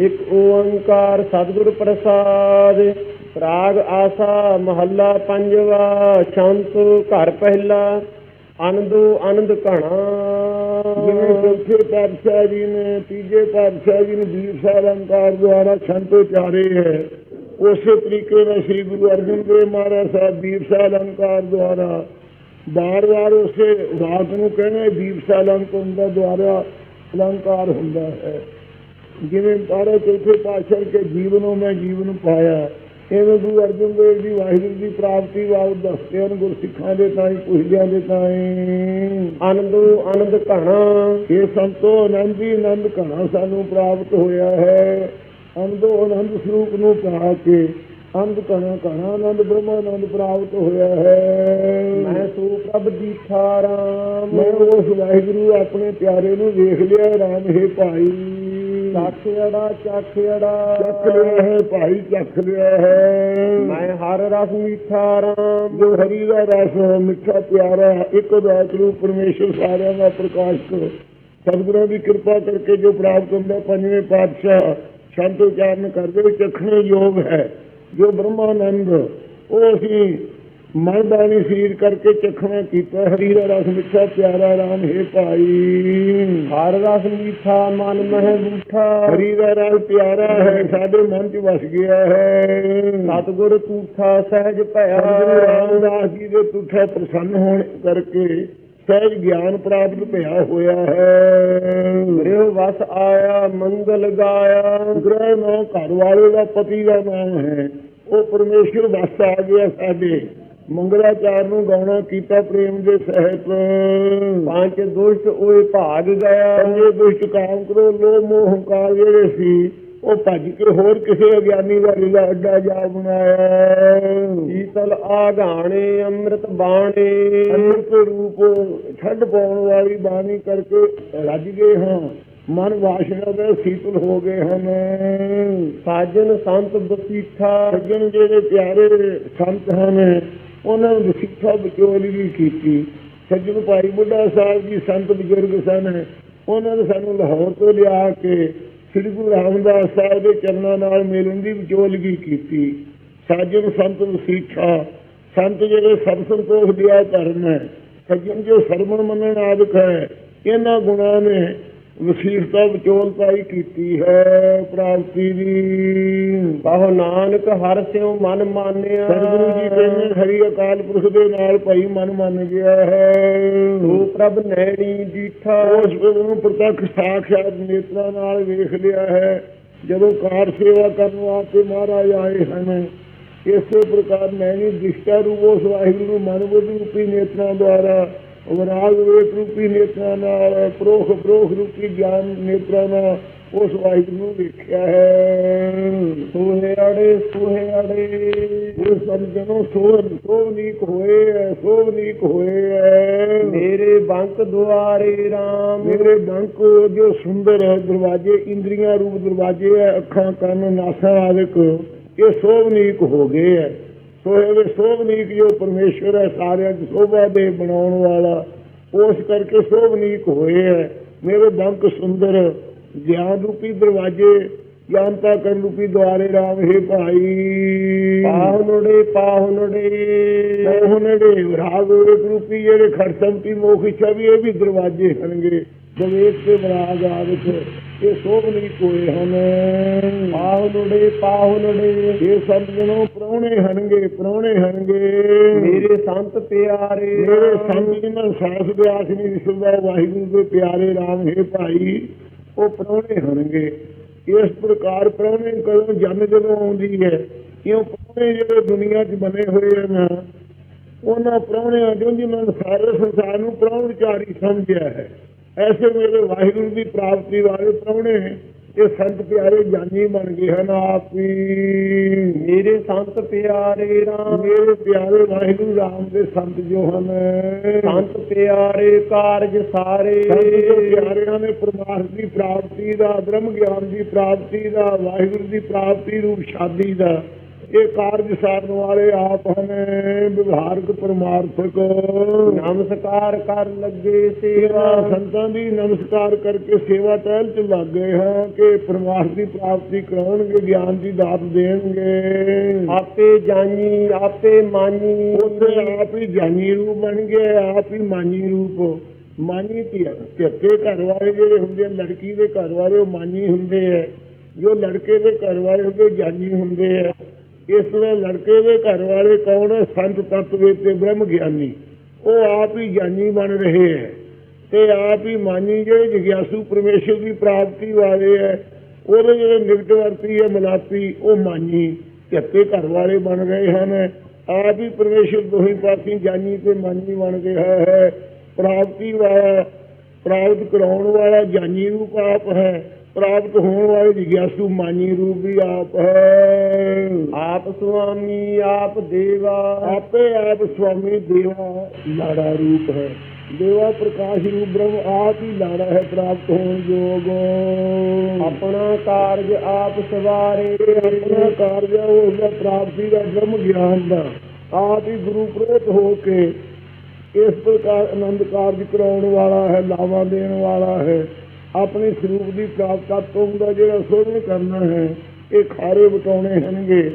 ਇੱਕ ਓੰਕਾਰ ਸਤਿਗੁਰ ਪ੍ਰਸਾਦ, ਰਾਗ ਆਸਾ ਮਹੱਲਾ ਪੰਜਵਾ, ਸ਼ਾਂਤ ਘਰ ਪਹਿਲਾ, ਆਨੰਦੋ ਆਨੰਦ ਘਣਾ। ਜਿਵੇਂ ਚੌਥੇ ਪਾਤਸ਼ਾਹ ਜੀ ਨੇ, ਤੀਜੇ ਪਾਤਸ਼ਾਹ ਜੀ ਨੇ ਵੀਰ ਸਾਹਿਬ ਅਲੰਕਾਰ ਦੁਆਰਾ ਸੰਤ ਉਚਾਰੇ ਹੈ। ਉਸੇ ਤਰੀਕੇ ਨਾਲ ਸ੍ਰੀ ਗੁਰੂ ਅਰਜਨ ਦੇਵ ਮਹਾਰਾਜ ਸਾਹਿਬ ਵੀਰ ਸਾਹਿਬ ਅਲੰਕਾਰ ਦੁਆਰਾ ਬਾਰ-ਬਾਰ ਉਸੇ ਰਾਤ ਨੂੰ ਕਹਿੰਦੇ ਵੀਰ ਸਾਹਿਬ ਅਲੰਕਾਰ ਦੁਆਰਾ ਅਲੰਕਾਰ ਹੁੰਦਾ ਹੈ। ਜਿਵੇਂ ਬਾਰਾਂ ਚੌਥੇ ਪਾਤਸ਼ਾਹ ਕੇ ਜੀਵਨੋਂ ਮੈਂ ਜੀਵਨ ਪਾਇਆ ਐਵੇਂ ਗੁਰੂ ਅਰਜਨ ਦੇਵ ਜੀ ਵਾਹਿਗੁਰੂ ਦੀ ਪ੍ਰਾਪਤੀ ਵਾਲ ਦੱਸਦੇ ਹਨ ਗੁਰਸਿੱਖਾਂ ਦੇ ਤਾਈਂ ਪੁੱਛਦਿਆਂ ਦੇ ਤਾਈਂ। ਆਨੰਦੋ ਆਨੰਦ ਘਣਾ। ਇਹ ਸੰਤੋ ਆਨੰਦ ਹੀ ਆਨੰਦ ਘਣਾ ਸਾਨੂੰ ਪ੍ਰਾਪਤ ਹੋਇਆ ਹੈ। ਅੰਦੋ ਆਨੰਦ ਸਰੂਪ ਨੂੰ ਪਾ ਕੇ ਅੰਧ ਘਣਾ ਘਣਾ ਆਨੰਦ ਬ੍ਰਹਮਾਨੰਦ ਪ੍ਰਾਪਤ ਹੋਇਆ ਹੈ। ਮੈਂ ਸੋ ਪ੍ਰਭ ਦੀਠਾ ਰਾਮ। ਮੈਂ ਉਸ ਵਾਹਿਗੁਰੂ ਆਪਣੇ ਪਿਆਰੇ ਨੂੰ ਵੇਖ ਲਿਆ ਰਾਮ ਹੈ ਭਾਈ। ਚਾਖਿਆੜਾ ਚਾਖਿਆੜਾ ਚੱਖ ਲਿਆ ਹੈ ਭਾਈ ਚੱਖ ਲਿਆ ਹੈ। ਮੈਂ ਹਰ ਰਸ ਮੀਠਾ ਰਾਮ। ਜੋ ਹਰੀ ਦਾ ਰਸ ਹੈ, ਮਿੱਠਾ ਪਿਆਰਾ ਇੱਕ ਦਾਤ ਰੂਪ ਪਰਮੇਸ਼ਰ ਸਾਰਿਆਂ ਦਾ ਪ੍ਰਕਾਸ਼ਕ ਸਤਿਗੁਰਾਂ ਦੀ ਕਿਰਪਾ ਕਰਕੇ ਜੋ ਪ੍ਰਾਪਤ ਹੁੰਦਾ ਪੰਜਵੇਂ ਪਾਤਸ਼ਾਹ ਸ਼ਾਂਤ ਉਚਾਰਨ ਕਰਦੇ ਚਖਣੇ ਯੋਗ ਹੈ। ਜੋ ਬ੍ਰਹਮਾਨੰਦ ਉਹ ਅਸੀਂ ਮਨ ਬਾਣੀ ਸਰੀਰ ਕਰਕੇ ਚਖਣਾ ਕੀਤਾ ਹਰੀ ਦਾ ਰਸ ਮਿੱਠਾ ਪਿਆਰਾ ਰਾਮ ਹੈ ਭਾਈ। ਹਰ ਰਸ ਮੀਠਾ ਮਨ ਮਹਿ ਬੂਠਾ ਹਰੀ ਦਾ ਰਸ ਪਿਆਰਾ ਹੈ ਸਾਡੇ ਮਨ 'ਚ ਵਸ ਗਿਆ ਹੈ। ਸਤਿਗੁਰ ਤੂਠਾ ਸਹਿਜ ਭਇਆ ਰਾਮਦਾਸ ਜੀ ਦੇ ਤੁਠਾ ਪ੍ਰਸੰਨ ਹੋਣ ਕਰਕੇ ਸਹਿਜ ਗਿਆਨ ਪ੍ਰਾਪਤ ਭਇਆ ਹੋਇਆ ਹੈ। ਗ੍ਰਹਿ ਵਸ ਆਇਆ ਮੰਗਲ ਗਾਇਆ। ਗ੍ਰਹਿ ਨੋ ਘਰ ਵਾਲੇ ਦਾ ਪਤੀ ਦਾ ਨਾਮ ਹੈ। ਉਹ ਪਰਮੇਸ਼ਰ ਵਸ ਆ ਗਿਆ ਸਾਡੇ। ਮੰਗਲਾਚਾਰ ਨੂੰ ਗਾਉਣਾ ਕੀਤਾ ਪ੍ਰੇਮ ਦੇ ਸਹਿਤ। ਪੰਜ ਦੁਸ਼ਟ ਓਏ ਭਾਗ ਗਿਆ ਪੰਜੇ ਦੁਸ਼ਟ ਕਾਮ ਕਰੋ ਲੋ ਮੋਹ, ਹੰਕਾਰ ਜਿਹੜੇ ਸੀ, ਉਹ ਭੱਜ ਕੇ ਹੋਰ ਕਿਸੇ ਅਗਿਆਨੀ ਦਾ ਲੀਲਾ ਅੱਡਾ ਜਾ ਬਣਾਇਆ। ਸ਼ੀਤਲ ਆਗਾਣੇ ਅੰਮ੍ਰਿਤ ਬਾਣੇ। ਅੰਮ੍ਰਿਤ ਰੂਪ ਛੱਡ ਪਾਉਣ ਵਾਲੀ ਬਾਣੀ ਕਰਕੇ ਰੱਜ ਗਏ ਹਾਂ। ਮਨ ਵਾਸ਼ਨਾ ਦੇ ਸੀਤਲ ਹੋ ਗਏ ਹਨ। ਸਾਜਨ ਸੰਤ ਬਸੀਠਾ ਸੱਜਣ ਜਿਹੜੇ ਪਿਆਰੇ ਸੰਤ ਹਨ ਉਹਨਾਂ ਨੂੰ ਸਿੱਖਿਆ ਵਿਚੋਲੀ ਵੀ ਕੀਤੀ? ਸੱਜਣ ਭਾਈ ਬੁੱਢਾ ਸਾਹਿਬ ਜੀ, ਸੰਤ ਬਜ਼ੁਰਗ ਸਨ। ਉਹਨਾਂ ਨੇ ਸਾਨੂੰ ਲਾਹੌਰ ਤੋਂ ਲਿਆ ਕੇ ਸ੍ਰੀ ਗੁਰੂ ਰਾਮਦਾਸ ਸਾਹਿਬ ਦੇ ਚਰਨਾਂ ਨਾਲ ਮਿਲਣ ਦੀ ਵਿਚੋਲਗੀ ਕੀਤੀ। ਸਾਜਨ ਸੰਤ ਸਿੱਖਾ ਸੰਤ ਜਿਹੜੇ ਸਭ ਸੰਤੋਖ ਦਿਆ ਧਰਮ ਹੈ ਸੱਜਣ ਜੋ ਸਰਵਣ ਮੰਨਣ ਆਦਿਕ ਹੈ, ਇਹਨਾਂ ਗੁਣਾਂ ਨੇ ਵਸੀਰਤਾ ਵਿਚੋਲਤਾਈ ਕੀਤੀ ਹੈ ਪ੍ਰਾਪਤੀ ਦੀ। ਬਾਹੋ ਨਾਨਕ ਹਰ ਸਿਉ ਮਨ ਮਾਨਿਆ। ਸਤਿਗੁਰੂ ਜੀ ਕਹਿੰਦੇ ਹਰੀ ਅਕਾਲ ਪੁਰਖ ਦੇ ਨਾਲ ਭਾਈ ਮਨ ਮੰਨ ਗਿਆ ਹੈ। ਤੂੰ ਪ੍ਰਭ ਨੈਣੀ ਦੀਠਾ ਉਸ ਨੂੰ ਪ੍ਰਤੱਖ ਸਾਖਿਆਤ ਨੇਤਰਾਂ ਨਾਲ ਵੇਖ ਲਿਆ ਹੈ। ਜਦੋਂ ਕਾਰ ਸੇਵਾ ਕਰਨ ਵਾਸਤੇ ਮਹਾਰਾਜ ਆਏ ਹਨ ਇਸੇ ਪ੍ਰਕਾਰ ਨੈਣੀ ਦਿਸ਼ਟਾ ਰੂਪ ਉਸ ਵਾਹਿਗੁਰੂ ਮਨ ਬੁੱਧ ਰੂਪੀ ਨੇਤਰਾਂ ਦੁਆਰਾ ਵਿਰਾਗ ਵੇਖ ਰੂਪੀ ਨੇਤਰਾਂ ਨਾਲ ਪ੍ਰੋਖ ਪ੍ਰੋਖ ਰੂਪੀ ਗਿਆਨ ਨੇਤਰਾਂ ਨਾਲ ਉਸ ਵਾਹਿਗੁਰੂ ਨੂੰ ਵੇਖਿਆ ਹੈ। ਸੋਹੇ ਅੜੇ ਸੋਹੇ ਅੜੇ ਉਹ ਸੰਜਨੋ ਸੋਭ ਸੋਭਨੀਕ ਹੋਏ ਹੈ ਸੋਭਨੀਕ ਹੋਏ ਹੈ ਮੇਰੇ ਬੰਕ ਦੁਆਰੇ RAM ਮੇਰੇ ਡੰਕ ਜੋ ਸੁੰਦਰ ਹੈ ਦਰਵਾਜ਼ੇ ਇੰਦਰੀਆਂ ਰੂਪ ਦਰਵਾਜ਼ੇ ਹੈ ਅੱਖਾਂ ਕੰਨ ਨਾਸਾਂ ਆਦਿਕ ਇਹ ਸੋਭਨੀਕ ਹੋ ਗਏ ਹੈ ਸੋ ਇਹ ਸੋਭਨੀਕ ਜੋ ਪਰਮੇਸ਼ਵਰ ਹੈ ਸਾਰਿਆਂ ਦੀ ਸੋਭਾ ਦੇ ਬਣਾਉਣ ਵਾਲਾ। ਉਸ ਕਰਕੇ ਸੋਭਨੀਕ ਹੋਏ ਹੈ। ਮੇਰੇ ਬੰਕ ਸੁੰਦਰ ਗਿਆਨ ਰੂਪੀ ਦਰਵਾਜ਼ੇ ਗਿਆਨਤਾ ਕਰਨ ਰੂਪੀ ਦੁਆਰੇ ਰਾਮ ਹੈ ਭਾਈ। ਪਾਹੁਨੜੇ ਪਾਹੁਨੜੇ। ਮੋਹਨੜੇ ਰਾਗ ਰੂਪੀ ਜਿਹੜੇ ਖੜਸੰਤੀ ਮੋਖ ਇੱਛਾ ਵੀ ਇਹ ਵੀ ਦਰਵਾਜ਼ੇ ਹਨਗੇ ਦਵੇਸ਼ ਤੇ ਵਿਰਾਗ ਆਦਿਕ ਇਹ ਸੋਭਨੀ ਕੋਏ ਹਨ ਪਾਹੁਨੜੇ ਪਾਹੁਨੜੇ ਇਹ ਸਭ ਜਣੋ ਪ੍ਰਾਹੁਣੇ ਹਨਗੇ ਪ੍ਰਾਹੁਣੇ ਹਨਗੇ। ਮੇਰੇ ਸੰਤ ਪਿਆਰੇ। ਮੇਰੇ ਸੰਤ ਜੀ ਨਾਲ ਸਾਸ ਬਿਆਸ ਨਹੀਂ ਵਿਸਰਦਾ ਵਾਹਿਗੁਰੂ ਦੇ ਪਿਆਰੇ ਰਾਮ ਹੈ ਭਾਈ ਉਹ ਪ੍ਰਾਹੁਣੇ ਹਨਗੇ। ਇਸ ਪ੍ਰਕਾਰ ਪ੍ਰਾਹੁਣੇ ਕਦੋਂ ਜਨ ਜਦੋਂ ਆਉਂਦੀ ਹੈ? ਕਿਉਂ ਪ੍ਰਾਹੁਣੇ ਜਿਹੜੇ ਦੁਨੀਆ 'ਚ ਬਣੇ ਹੋਏ ਹਨ ਉਹਨਾਂ ਪ੍ਰਾਹੁਣਿਆਂ ਜੋ ਜਿਨ੍ਹਾਂ ਸਾਰੇ ਸੰਸਾਰ ਨੂੰ ਪ੍ਰਾਹੁਣਚਾਰੀ ਸਮਝਿਆ ਹੈ। ਐਸੇ ਮੇਰੇ ਵਾਹਿਗੁਰੂ ਦੀ ਪ੍ਰਾਪਤੀ ਵਾਲੇ ਪ੍ਰਾਹੁਣੇ ਇਹ ਸੰਤ ਪਿਆਰੇ ਜਾਨੀ ਬਣ ਗਏ ਹਨ ਆਪ ਹੀ। ਮੇਰੇ ਸੰਤ ਪਿਆਰੇ RAM ਮੇਰੇ ਪਿਆਰੇ ਵਾਹਿਗੁਰੂ ਰਾਮ ਦੇ ਸੰਤ ਜੋ ਹਨ। ਸੰਤ ਪਿਆਰੇ ਕਾਰਜ ਸਾਰੇ। ਪਿਆਰਿਆਂ ਨੇ ਪਰਮਾਰਥ ਦੀ ਪ੍ਰਾਪਤੀ ਦਾ ਬ੍ਰਹਮ ਗਿਆਨ ਦੀ ਪ੍ਰਾਪਤੀ ਦਾ ਵਾਹਿਗੁਰੂ ਦੀ ਪ੍ਰਾਪਤੀ ਰੂਪ ਸ਼ਾਦੀ ਦਾ ਇਹ ਕਾਰਜ ਸਾਰਨ ਵਾਲੇ ਆਪ ਹਨ ਵਿਵਹਾਰਕ ਪਰਮਾਰਥਕ। ਨਮਸਕਾਰ ਕਰ ਲੱਗੇ ਸੇਵਾ। ਸੰਤਾਂ ਦੀ ਨਮਸਕਾਰ ਕਰਕੇ ਸੇਵਾ ਟਹਿਲ ਚ ਲੱਗ ਗਏ ਹਾਂ ਕਿ ਪਰਮਾਰਥ ਦੀ ਪ੍ਰਾਪਤੀ ਕਰਾਉਣਗੇ ਗਿਆਨ ਦੀ ਦਾਤ ਦੇਣਗੇ। ਆਪੇ ਜਾਨੀ ਆਪੇ ਮਾਨੀ ਉੱਥੇ ਆਪ ਹੀ ਜਾਨੀ ਰੂਪ ਬਣ ਗਏ ਆਪ ਹੀ ਮਾਨੀ ਰੂਪ। ਮਾਨੀ ਧੀ ਧੱਕੇ ਘਰ ਵਾਲੇ ਜਿਹੜੇ ਹੁੰਦੇ ਆ ਲੜਕੀ ਦੇ ਘਰ ਵਾਲੇ ਉਹ ਮਾਨੀ ਹੁੰਦੇ ਆ। ਜੋ ਲੜਕੇ ਦੇ ਘਰ ਵਾਲੇ ਹੁੰਦੇ ਜਾਨੀ ਹੁੰਦੇ ਆ। ਇਸ ਤਰ੍ਹਾਂ ਲੜਕੇ ਦੇ ਘਰ ਵਾਲੇ ਕੌਣ ਹੈ? ਸੰਤ ਤਤਵੇ ਤੇ ਬ੍ਰਹਮ ਗਿਆਨੀ। ਉਹ ਆਪ ਹੀ ਜਾਨੀ ਬਣ ਰਹੇ ਹੈ। ਤੇ ਆਪ ਹੀ ਮਾਨੀ ਜਿਹੜੇ ਜਿਗਿਆਸੂ ਪਰਮੇਸ਼ਰ ਦੀ ਪ੍ਰਾਪਤੀ ਵਾਲੇ ਹੈ, ਉਹਦੇ ਜਿਹੜੇ ਨਿਕਟ ਵਰਤੀ ਹੈ ਮਲਾਪੀ ਉਹ ਮਾਨੀ ਧੱਕੇ ਘਰ ਵਾਲੇ ਬਣ ਗਏ ਹਨ। ਆਪ ਹੀ ਪਰਮੇਸ਼ਰ ਦੋਹੀ ਪਾਸੀ ਜਾਨੀ ਤੇ ਮਾਨੀ ਬਣ ਗਿਆ ਹੈ। ਪ੍ਰਾਪਤੀ ਵਾਲਾ, ਪ੍ਰਾਪਤ ਕਰਾਉਣ ਵਾਲਾ ਜਾਨੀ ਰੂਪ ਆਪ ਹੈ। ਪ੍ਰਾਪਤ ਹੋਣ ਵਾਲੇ ਜਿਗਿਆਸੂ ਮਾਨੀ ਰੂਪ ਵੀ ਆਪ ਹੈ। ਆਪ ਸੁਆਮੀ ਆਪ ਦੇਵਾ। ਆਪੇ ਆਪ ਸਵਾਮੀ ਦੇਵਾ ਲਾੜਾ ਰੂਪ ਹੈ। ਦੇਵਾ ਪ੍ਰਕਾਸ਼ ਰੂਪ ਬ੍ਰਹਮ ਆਪ ਹੀ ਲਾੜਾ ਹੈ ਪ੍ਰਾਪਤ ਹੋਣ ਯੋਗ। ਆਪਣਾ ਕਾਰਜ ਆਪ ਸਵਾਰੇ। ਆਪਣਾ ਕਾਰਜ ਹੈ ਉਸ ਦਾ ਪ੍ਰਾਪਤੀ ਦਾ ਬ੍ਰਹਮ ਗਿਆਨ ਦਾ। ਆਪ ਹੀ ਗੁਰੂ ਪ੍ਰੋਤ ਹੋ ਕੇ ਇਸ ਪ੍ਰਕਾਰ ਆਨੰਦ ਕਾਰਜ ਕਰਾਉਣ ਵਾਲਾ ਹੈ ਲਾਵਾ ਦੇਣ ਵਾਲਾ ਹੈ। ਆਪਣੇ ਸਰੂਪ ਦੀ ਪ੍ਰਾਪਤਾ ਤੋਂ ਦਾ ਜਿਹੜਾ ਸੋਧਨ ਕਰਨਾ ਹੈ ਇਹ ਖਾਰੇ ਬਟਾਉਣੇ ਹਨਗੇ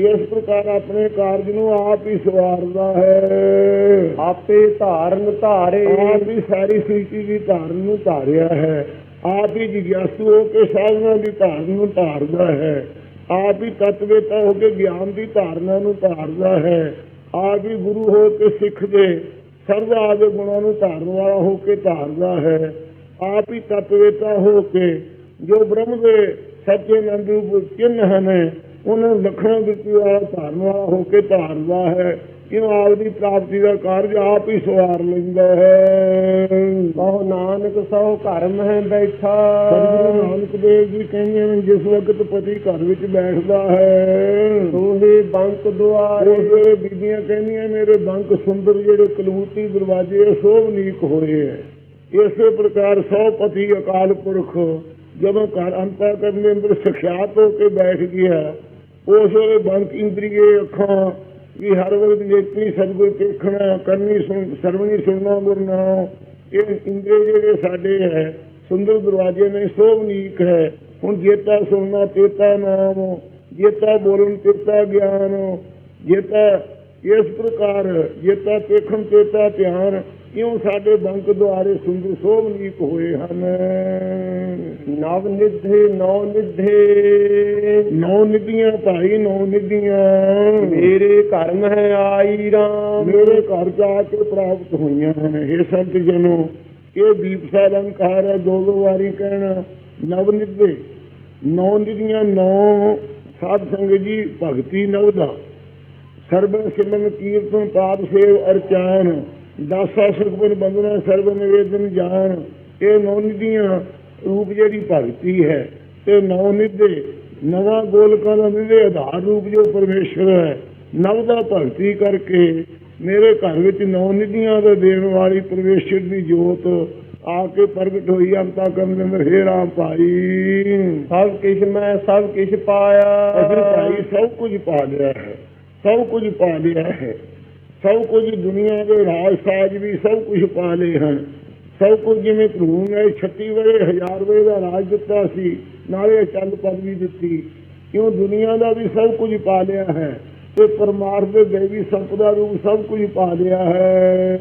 ਇਸ ਪ੍ਰਕਾਰ ਆਪਣੇ ਕਾਰਜ ਨੂੰ ਆਪ ਹੀ ਸਵਾਰਦਾ ਹੈ। ਆਪੇ ਧਾਰਨ ਧਾਰੇ। ਆਪ ਹੀ ਸਾਰੀ ਸ੍ਰਿਸ਼ਟੀ ਦੀ ਧਾਰਨ ਨੂੰ ਧਾਰਿਆ ਹੈ। ਆਪ ਹੀ ਜਿਗਿਆਸੂ ਹੋ ਕੇ ਸਾਧਨਾ ਦੀ ਧਾਰਨ ਨੂੰ ਧਾਰਦਾ ਹੈ। ਆਪ ਹੀ ਤਤਵੇਤਾ ਹੋ ਕੇ ਗਿਆਨ ਦੀ ਧਾਰਨਾ ਨੂੰ ਧਾਰਦਾ ਹੈ। ਆਪ ਹੀ ਗੁਰੂ ਹੋ ਕੇ ਸਿੱਖ ਦੇ ਸਰਵ ਆਦੇ ਗੁਣਾਂ ਨੂੰ ਧਾਰਨ ਵਾਲਾ ਹੋ ਕੇ ਧਾਰਦਾ ਹੈ। ਆਪ ਹੀ ਤਤਵੇਤਾ ਹੋ ਕੇ ਜੋ ਬ੍ਰਹਮ ਦੇ ਸੱਚੇ ਨੰਦ ਰੂਪ ਚਿੰਨ ਹਨ ਉਹਨਾਂ ਨੂੰ ਲੱਖਾਂ ਦਿੱਤੀ ਵਾਲਾ ਧਾਰਨ ਵਾਲਾ ਹੋ ਕੇ ਧਾਰਦਾ ਹੈ। ਕਿਉਂ ਆਪ ਦੀ ਪ੍ਰਾਪਤੀ ਦਾ ਕਾਰਜ ਆਪ ਹੀ ਸਵਾਰ ਲੈਂਦਾ ਹੈ। ਕਹੋ ਨਾਨਕ ਸੋ ਘਰ ਮਹਿ ਬੈਠਾ। ਸਤਿਗੁਰੂ ਨਾਨਕ ਦੇਵ ਜੀ ਕਹਿੰਦੇ ਨੇ ਜਿਸ ਵਕਤ ਪਤੀ ਘਰ ਵਿੱਚ ਬੈਠਦਾ ਹੈ। ਸੋਹੇ ਬੰਕ ਦੁਆਰੇ। ਬੀਬੀਆਂ ਕਹਿੰਦੀਆਂ ਮੇਰੇ ਬੰਕ ਸੁੰਦਰ ਜਿਹੜੇ ਕਲੂਤੀ ਦਰਵਾਜ਼ੇ ਸੋਭਨੀਕ ਹੋਏ ਹੈ। ਇਸੇ ਪ੍ਰਕਾਰ ਸੌ ਪਤੀ ਅਕਾਲ ਪੁਰਖ ਜਦੋਂ ਘਰ ਅੰਤਾ ਦੇ ਅੰਦਰ ਸਖਿਆਤ ਹੋ ਕੇ ਬੈਠ ਗਿਆ ਉਸ ਵੇਲੇ ਬੰਕ ਇੰਦਰੀਏ ਅੱਖਾਂ ਵੀ ਹਰ ਵਕਤ ਨੇਤਰੀ ਸਤਿਗੁਰ ਦੇਖਣਾ, ਕਰਨੀ ਸੁਣ, ਸਰਵਣੀ ਸੁਣਨਾ ਗੁਰ ਇਹ ਇੰਦਰੀ ਜਿਹੜੇ ਸਾਡੇ ਹੈ, ਸੁੰਦਰ ਦਰਵਾਜ਼ੇ ਨੇ ਸੋਭਨੀਕ ਹੈ। ਹੁਣ ਜੇਤਾ ਸੁਣਨਾ, ਤੇਤਾ ਨਾਮ, ਜੇਤਾ ਬੋਲਣ, ਤੇਤਾ ਗਿਆਨ, ਜੇਤਾ ਇਸ ਪ੍ਰਕਾਰ, ਜੇਤਾ ਦੇਖਣ, ਤੇਤਾ ਧਿਆਨ ਕਿਉਂ ਸਾਡੇ ਬੰਕ ਦੁਆਰੇ ਸੁੰਦਰ ਸੋਭਨੀਕ ਹੋਏ ਹਨ? ਨਵ ਨਿਧੇ ਨੌ ਨਿਧੇ। ਨੌ ਨਿਧੀਆਂ ਭਾਈ ਨੌ ਨਿਧੀਆਂ। ਮੇਰੇ ਘਰ ਮਹਿ ਆਈ ਰਾਮ। ਮੇਰੇ ਘਰ ਜਾ ਕੇ ਪ੍ਰਾਪਤ ਹੋਈਆਂ ਹਨ। ਇਹ ਸੰਤ ਜਨੋ ਇਹ ਦੀਪਸਾ ਅਲੰਕਾਰ ਹੈ ਦੋ ਦੋ ਵਾਰੀ ਕਹਿਣਾ। ਨਵ ਨਿਧੇ ਨੌ ਨਿਧੀਆਂ ਨੌ ਸਾਧ ਸੰਗਤ ਜੀ ਭਗਤੀ ਨਵ ਦਾ। ਸਰਬ ਸਿਮਰਨ ਕੀਰਤਨ ਪਾਦ ਸੇਵ ਅਰਚਾਨ। ਦਾਸਾ ਸੁਖਬਨ ਬੰਦਨਾ ਸਰਬ ਨਿਵੇਦਨ ਜਾਨ ਇਹ ਨੌ ਨਿਧੀਆਂ ਰੂਪ ਜਿਹੜੀ ਭਗਤੀ ਹੈ ਤੇ ਨੌ ਨਿਧੇ ਨਵਾਂ ਗੋਲਕਾਂ ਦਾ ਨਿਧੇ ਆਧਾਰ ਰੂਪ ਜੋ ਪਰਮੇਸ਼ਰ ਹੈ ਨਵ ਦਾ ਭਗਤੀ ਕਰਕੇ ਮੇਰੇ ਘਰ ਵਿੱਚ ਨੌ ਨਿਧੀਆਂ ਦਾ ਦੇਣ ਵਾਲੀ ਪਰਮੇਸ਼ਰ ਦੀ ਜੋਤ ਆ ਕੇ ਪ੍ਰਗਟ ਹੋਈ ਅੰਤਾ ਕਰਨ ਦੇ ਅੰਦਰ ਹੇ ਰਾਮ ਭਾਈ। ਸਭ ਕਿਛ ਮੈਂ ਸਭ ਕਿਛ ਅਸੀਂ ਪਾਇਆ ਭਾਈ ਸਭ ਕੁਝ ਪਾ ਲਿਆ ਹੈ ਸਭ ਕੁਝ ਪਾ ਲਿਆ ਹੈ। ਸਭ ਕੁਝ ਦੁਨੀਆ ਦੇ ਰਾਜ ਸਾਜ ਵੀ ਸਭ ਕੁਝ ਪਾ ਲਏ ਹਨ। ਸਭ ਕੁਝ ਜਿਵੇਂ ਭਰੂਣ ਨੇ 36 ਵੇਲੇ ਹਜ਼ਾਰ ਵੇਲੇ ਦਾ ਰਾਜ ਦਿੱਤਾ ਸੀ ਨਾਲੇ ਚੰਦ ਪਦਵੀ ਦਿੱਤੀ। ਕਿਉਂ ਦੁਨੀਆ ਦਾ ਵੀ ਸਭ ਕੁਝ ਪਾ ਲਿਆ ਹੈ ਤੇ ਪਰਮਾਰਥ ਦੇ ਦੇਵੀ ਸੰਪਦਾ ਰੂਪ ਸਭ ਕੁਝ ਪਾ ਲਿਆ ਹੈ?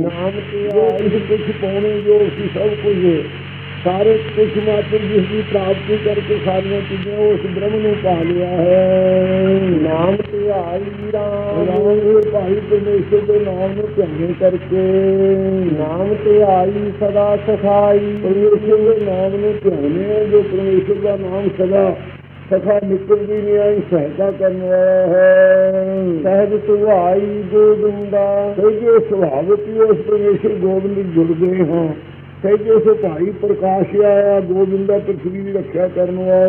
ਨਾਮ ਤੇ ਕੁਝ ਕੁਝ ਪਾਉਣੇ ਜੋ ਸੀ ਸਭ ਕੁਝ। ਸਾਰੇ ਕੁਝ ਮਾਤਰ ਜਿਸ ਦੀ ਪ੍ਰਾਪਤੀ ਕਰਕੇ ਸਾਰੀਆਂ ਚੀਜ਼ਾਂ ਉਸ ਬ੍ਰਹਮ ਨੂੰ ਪਾ ਲਿਆ ਹੈ। ਨਾਮ ਆਈ ਰਾਮ ਭਾਈ ਪਰਮੇਸ਼ਰ ਦੇ ਨਾਮ ਨੂੰ ਧਿਆਨ ਕਰਕੇ। ਨਾਮ ਤੇ ਆਈ ਸਦਾ ਸਖਾਈ। ਪਰਮੇਸ਼ਰ ਦੇ ਨਾਮ ਨੂੰ ਧਿਆਨੇ ਜੋ ਪਰਮੇਸ਼ਰ ਦਾ ਨਾਮ ਸਦਾ ਸਖਾ ਨਿਕਲਦੀ ਨਹੀਂ ਆਈ ਸਹਾਇਤਾ ਕਰਨ ਵਾਲਾ ਹੈ। ਸਹਿਜ ਸੁਭਾਈ ਗੋਬਿੰਦਾ। ਸਹਿਜੇ ਸੁਭਾਵਿਕ ਹੀ ਉਸ ਪਰਮੇਸ਼ਰ ਗੋਬਿੰਦ ਨਾਲ ਜੁੜ ਗਏ ਹਾਂ ਸਹਿਜੇ ਸੇ ਭਾਈ ਪ੍ਰਕਾਸ਼ ਆਇਆ ਗੋਬਿੰਦਾ ਪ੍ਰਥਵੀ ਦੀ ਰੱਖਿਆ ਕਰਨ ਵਾਲਾ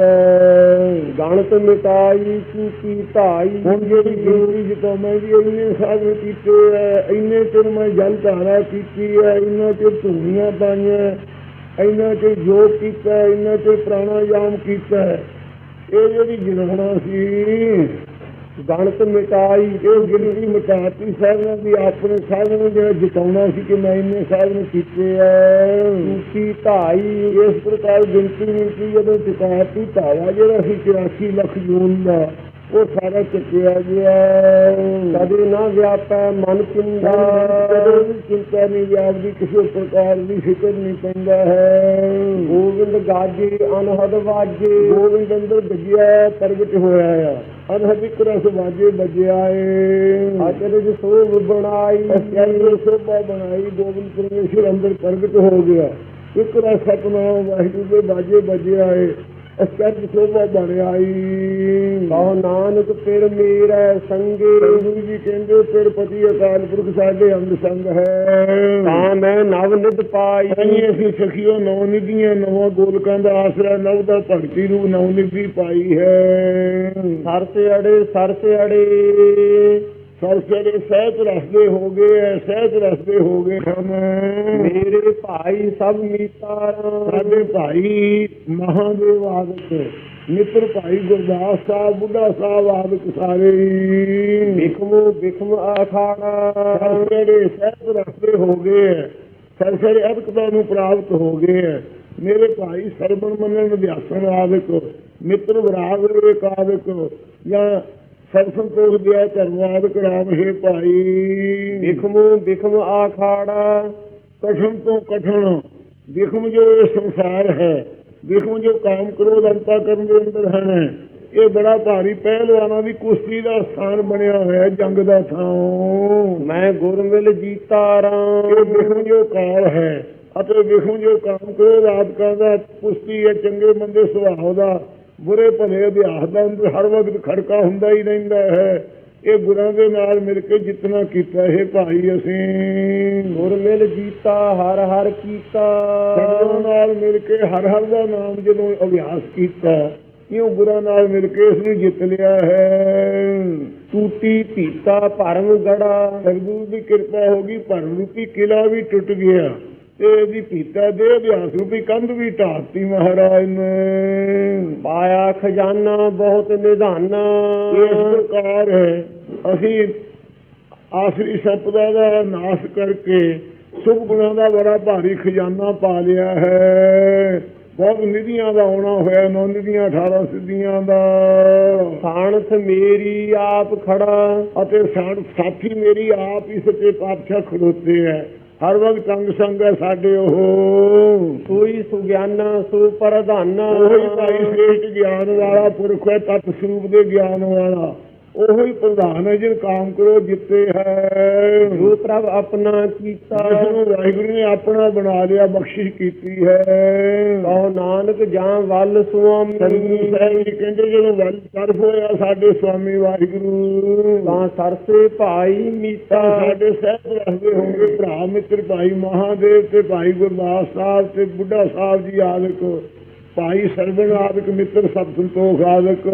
ਗਣਤ ਮਿਟਾਈ ਕੀ ਧਾਈ ਹੁਣ ਜਿਹੜੀ ਗਿਣਤੀ ਜਿਤੋਂ ਮੈਂ ਵੀ ਇੰਨੇ ਸਾਧਨ ਕੀਤੇ ਐ ਇੰਨੇ ਚਿਰ ਮੈਂ ਜਲ ਧਾਰਾ ਕੀਤੀ ਐ ਇੰਨਾ ਚਿਰ ਧੂਣੀਆਂ ਪਾਈਆਂ ਇੰਨਾ ਚਿਰ ਯੋਗ ਕੀਤਾ ਇੰਨਾ ਚਿਰ ਪ੍ਰਾਣਾਯਾਮ ਕੀਤਾ। ਇਹ ਜਿਹੜੀ ਗਿਣਣਾ ਸੀ ਗਣਤ ਮਿਟਾਈ, ਇਹ ਗਿਣਤੀ ਮਿਟਾਤੀ ਸਾਰਿਆਂ ਦੀ, ਆਪਣੇ ਸਾਰਿਆਂ ਨੂੰ ਜਿਹੜਾ ਜਿਤਾਉਣਾ ਸੀ ਕਿ ਮੈਂ ਇੰਨੇ ਸਾਧਨ ਕੀਤੇ ਐ ਟੂਟੀ ਢਾਈ, ਇਸ ਪ੍ਰਕਾਰ ਗਿਣਤੀ ਮਿਲਦੀ ਜਦੋਂ ਚੁਕਾਤੀ ਧਾਵਾ ਜਿਹੜਾ ਸੀ 84 ਲੱਖ ਜੂਨ ਦਾ, ਉਹ ਸਾਰਾ ਚੱਕਿਆ ਗਿਆ। ਕਦੇ ਨਾ ਵਿਆਪੈ ਮਨ ਪਿੰਦਾ। ਕਦੋਂ ਵੀ ਚਿੰਤਾ ਨਹੀਂ ਵਿਆਪਦੀ ਕਿਸੇ ਪ੍ਰਕਾਰ ਦੀ ਫਿਕਰ ਨਹੀਂ ਪੈਂਦਾ ਹੈ। ਗੋਬਿੰਦ ਗਾਜੇ, ਅਨਹਦ ਵਾਜੇ, ਗੋਬਿੰਦ ਅੰਦਰ ਵੱਜਿਆ ਪ੍ਰਗਟ ਹੋਇਆ ਆ। ਅਨਹਦਿਕ ਰਸ ਵਾਜੇ ਵੱਜਿਆ ਏ। ਅਚਰਜ ਸੋਭ ਬਣਾਈ। ਅਸਿਆਈ ਸੋਭਾ ਬਣਾਈ ਗੋਬਿੰਦ ਪਰਮੇਸ਼ਰ ਅੰਦਰ ਪ੍ਰਗਟ ਹੋ ਗਿਆ। ਇੱਕ ਰਸ ਸਤਨਾਮ ਵਾਹਿਗੁਰੂ ਦੇ ਬਾਜੇ ਵੱਜਿਆ ਅਸਿਆਈ ਸੋਭਾ ਬਣਿਆ ਈ ਕਹੋ ਨਾਨਕ ਫਿਰ ਮੇਰਾ ਸੰਗੇ। ਗੁਰੂ ਜੀ ਕਹਿੰਦੇ ਫਿਰ ਪਤੀ ਅਕਾਲ ਪੁਰਖ ਸਾਡੇ ਅੰਗ ਸੰਗ ਹੈ। ਤਾਂ ਮੈਂ ਨਵ ਨਿਧ ਪਾਈ। ਅਸੀਂ ਅਸੀਂ ਸਖੀਓ ਨੌ ਨਿਧੀਆਂ ਨਵਾਂ ਗੋਲਕਾਂ ਦਾ ਆਸਰਾ ਨਵ ਦਾ ਭਗਤੀ ਰੂਪ ਨੌ ਨਿਧੀ ਪਾਈ ਹੈ। ਸਰਸ ਅੜੇ ਸਰਸ ਅੜੇ। ਸਰਸਰੇ ਸਹਿਤ ਰਸਦੇ ਹੋ ਗਏ ਐ ਸਹਿਤ ਰਸਦੇ ਹੋ ਗਏ ਹਨ। ਮੇਰੇ ਭਾਈ ਸਭ ਮੀਤਾਰਾਂ ਸਾਡੇ ਭਾਈ ਮਹਾਦੇਵ ਆਦਿਕ ਮਿੱਤਰ ਭਾਈ ਗੁਰਦਾਸ ਸਾਹਿਬ ਬੁੱਢਾ ਸਾਹਿਬ ਆਦਿਕ ਸਾਰੇ। ਬਿਖਮੋ ਬਿਖਮ ਆਖਾੜਾ ਸਰਸਰੇ ਸਹਿਤ ਰਸਦੇ ਹੋ ਗਏ ਐ ਸਰਸਰੇ ਅਦਕਤਾ ਨੂੰ ਪ੍ਰਾਪਤ ਹੋ ਗਏ ਮੇਰੇ ਭਾਈ ਸਰਬਣ ਮੰਨਣ ਅਧਿਆਸਨ ਆਦਿਕ ਮਿੱਤਰ ਵਿਰਾਗ ਵਿਵੇਕ ਆਦਿਕ ਜਾਂ ਸਰਸੰਤੋਖ ਦਿਆ ਧਰਮਾਦਿਕ ਰਾਮ ਹੈ ਭਾਈ। ਬਿਖਮੋ ਬਿਖਮ ਆਖਾੜਾ। ਕਠਨ ਤੋਂ ਕਠਨ ਵਿਖਮ ਜੋ ਸੰਸਾਰ ਹੈ ਵਿਖਮ ਜੋ ਕਾਮ ਕ੍ਰੋਧ ਅੰਤਾ ਕਰਨ ਦੇ ਅੰਦਰ ਹਨ। ਇਹ ਬੜਾ ਭਾਰੀ ਪਹਿਲਵਾਨਾਂ ਦੀ ਕੁਸ਼ਤੀ ਦਾ ਸਥਾਨ ਬਣਿਆ ਹੋਇਆ ਜੰਗ ਦਾ ਥਾਂ। ਮੈਂ ਗੁਰਮਿਲ ਜੀਤਾਰਾਂ ਇਹ ਵਿਖਮ ਜੋ ਕਾਲ ਹੈ ਅਤੇ ਵਿਖਮ ਜੋ ਕਾਮ ਕ੍ਰੋਧ ਆਦਿਕਾਂ ਦਾ ਕੁਸ਼ਤੀ ਹੈ ਚੰਗੇ ਮੰਦੇ ਸੁਭਾਅ ਦਾ। ਬੁਰੇ ਭਲੇ ਅਭਿਆਸ ਦਾ ਅੰਦਰ ਹਰ ਵਕਤ ਖੜਕਾ ਹੁੰਦਾ ਹੀ ਰਹਿੰਦਾ ਹੈ। ਇਹ ਗੁਰਾਂ ਦੇ ਨਾਲ ਮਿਲ ਕੇ ਜਿਤਨਾ ਕੀਤਾ ਇਹ ਭਾਈ ਅਸੀਂ। ਗੁਰਮਿਲ ਜੀਤਾ ਹਰ ਹਰ ਕੀਤਾ। ਸੰਗਤਾਂ ਨਾਲ ਮਿਲ ਕੇ ਹਰ ਹਰ ਦਾ ਨਾਮ ਜਦੋਂ ਅਭਿਆਸ ਕੀਤਾ ਇਉਂ ਗੁਰਾਂ ਨਾਲ ਮਿਲ ਕੇ ਇਸ ਨੂੰ ਜਿੱਤ ਲਿਆ ਹੈ। ਟੂਟੀ ਪੀਤਾ ਭਰਮ ਗੜਾ। ਸਤਿਗੁਰੂ ਦੀ ਕਿਰਪਾ ਹੋ ਗਈ ਭਰਮ ਰੂਪੀ ਕਿਲਾ ਵੀ ਟੁੱਟ ਗਿਆ। ਤੇ ਇਹਦੀ ਪੀਤਾ ਦੇ ਅਭਿਆਸ ਰੂਪੀ ਕੰਧ ਵੀ ਢਾਤੀ ਮਹਾਰਾਜ ਨੇ। ਪਾਇਆ ਖਜ਼ਾਨਾ ਬਹੁਤ ਨਿਧਾਨਾ। ਇਸ ਪ੍ਰਕਾਰ ਹੈ ਅਸੀਂ ਆਸਰੀ ਸੰਪਦਾ ਦਾ ਨਾਸ਼ ਕਰਕੇ ਸੁਭ ਗੁਣਾਂ ਦਾ ਬੜਾ ਭਾਰੀ ਖਜ਼ਾਨਾ ਪਾ ਲਿਆ ਹੈ। ਬਹੁਤ ਨਿਧੀਆਂ ਦਾ ਆਉਣਾ ਹੋਇਆ ਨੌ ਨਿਧੀਆਂ 18 ਸਿੱਧੀਆਂ ਦਾ। ਸਾਣਥ ਮੇਰੀ ਆਪ ਖੜਾ। ਅਤੇ ਸਾਡ ਸਾਥੀ ਮੇਰੀ ਆਪ ਹੀ ਸੱਚੇ ਪਾਤਸ਼ਾਹ ਖੜੋਤੇ ਹੈ। ਹਰ ਵਕਤ ਅੰਗ ਸੰਗ ਹੈ ਸਾਡੇ ਉਹ। ਸੋਈ ਸੁਗਿਆਨਾ ਸੋ ਪ੍ਰਧਾਨਾ। ਉਹੀ ਭਾਈ ਸ੍ਰੇਸ਼ਟ ਗਿਆਨ ਵਾਲਾ ਪੁਰਖ ਹੈ ਤਤ ਸਰੂਪ ਦੇ ਗਿਆਨ ਵਾਲਾ। ਉਹੀ ਪ੍ਰਧਾਨ ਹੈ ਜਿਨ ਕਾਮ ਕਰੋ ਜਿੱਤੇ ਹੈ। ਜੋ ਪ੍ਰਭ ਆਪਣਾ ਕੀਤਾ ਜਿਸ ਨੂੰ ਵਾਹਿਗੁਰੂ ਨੇ ਆਪਣਾ ਬਣਾ ਲਿਆ ਬਖਸ਼ਿਸ਼ ਕੀਤੀ ਹੈ। ਕਹੋ ਨਾਨਕ ਜਾਂ ਵੱਲ ਸੁਆਮੀ। ਸਾਹਿਬ ਜੀ ਕਹਿੰਦੇ ਜਦੋਂ ਵੱਲ ਤਰਫ ਹੋਇਆ ਸਾਡੇ ਸਵਾਮੀ ਵਾਹਿਗੁਰੂ। ਤਾਂ ਸਰਸੇ ਭਾਈ ਮੀਤਾ। ਸਾਡੇ ਸਹਿਬ ਰੱਖਦੇ ਹੋਣਗੇ ਭਰਾ ਮਿੱਤਰ ਭਾਈ ਮਹਾਦੇਵ ਤੇ ਭਾਈ ਗੁਰਦਾਸ ਸਾਹਿਬ ਤੇ ਬੁੱਢਾ ਸਾਹਿਬ ਜੀ ਆਦਿਕ। ਭਾਈ ਸਰਵਣ ਆਦਿਕ ਮਿੱਤਰ ਸਭ ਸੰਤੋਖ ਆਦਿਕ।